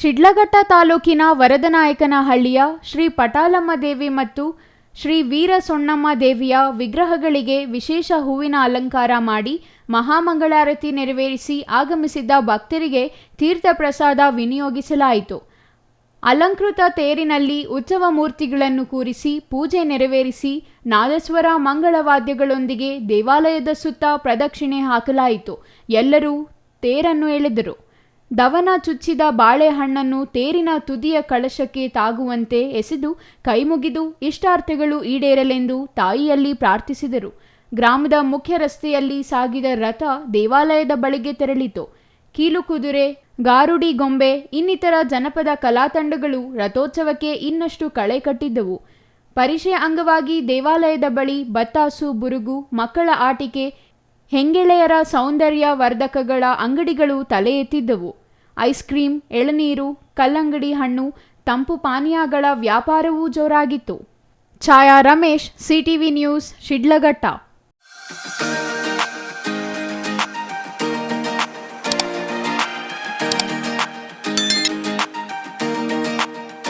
ಶಿಡ್ಲಘಟ್ಟ ತಾಲೂಕಿನ ವರದನಾಯಕನಹಳ್ಳಿಯ ಶ್ರೀ ಪಟಾಲಮ್ಮ ದೇವಿ ಮತ್ತು ಶ್ರೀ ವೀರ ಸೊಣ್ಣಮ್ಮ ದೇವಿಯ ವಿಗ್ರಹಗಳಿಗೆ ವಿಶೇಷ ಹೂವಿನ ಅಲಂಕಾರ ಮಾಡಿ ಮಹಾಮಂಗಳಾರತಿ ನೆರವೇರಿಸಿ ಆಗಮಿಸಿದ್ದ ಭಕ್ತರಿಗೆ ತೀರ್ಥ ಪ್ರಸಾದ ವಿನಿಯೋಗಿಸಲಾಯಿತು. ಅಲಂಕೃತ ತೇರಿನಲ್ಲಿ ಉತ್ಸವ ಮೂರ್ತಿಗಳನ್ನು ಕೂರಿಸಿ, ಪೂಜೆ ನೆರವೇರಿಸಿ, ನಾದಸ್ವರ ಮಂಗಳವಾದ್ಯಗಳೊಂದಿಗೆ ದೇವಾಲಯದ ಸುತ್ತ ಪ್ರದಕ್ಷಿಣೆ ಹಾಕಲಾಯಿತು. ಎಲ್ಲರೂ ತೇರನ್ನು ಎಳೆದರು. ದವನ ಚುಚ್ಚಿದ ಬಾಳೆಹಣ್ಣನ್ನು ತೇರಿನ ತುದಿಯ ಕಳಶಕ್ಕೆ ತಾಗುವಂತೆ ಎಸೆದು, ಕೈಮುಗಿದು ಇಷ್ಟಾರ್ಥಗಳು ಈಡೇರಲೆಂದು ತಾಯಿಯಲ್ಲಿ ಪ್ರಾರ್ಥಿಸಿದರು. ಗ್ರಾಮದ ಮುಖ್ಯ ರಸ್ತೆಯಲ್ಲಿ ಸಾಗಿದ ರಥ ದೇವಾಲಯದ ಬಳಿಗೆ ತೆರಳಿತು. ಕೀಲುಕುದುರೆ ಗಾರುಡಿ ಗೊಂಬೆ, ಇನ್ನಿತರ ಜನಪದ ಕಲಾತಂಡಗಳು ರಥೋತ್ಸವಕ್ಕೆ ಇನ್ನಷ್ಟು ಕಳೆ ಕಟ್ಟಿದ್ದವು. ಪರಿಷೆ ಅಂಗವಾಗಿ ದೇವಾಲಯದ ಬಳಿ ಬತ್ತಾಸು, ಬುರುಗು, ಮಕ್ಕಳ ಆಟಿಕೆ, ಹೆಂಗೆಳೆಯರ ಸೌಂದರ್ಯ ವರ್ಧಕಗಳ ಅಂಗಡಿಗಳು ತಲೆ ಎತ್ತಿದ್ದವು. ಐಸ್ ಕ್ರೀಂ, ಎಳನೀರು, ಕಲ್ಲಂಗಡಿ ಹಣ್ಣು, ತಂಪು ಪಾನೀಯಗಳ ವ್ಯಾಪಾರವೂ ಜೋರಾಗಿತ್ತು. Chhaya Ramesh, CTV news, Shidlaghatta.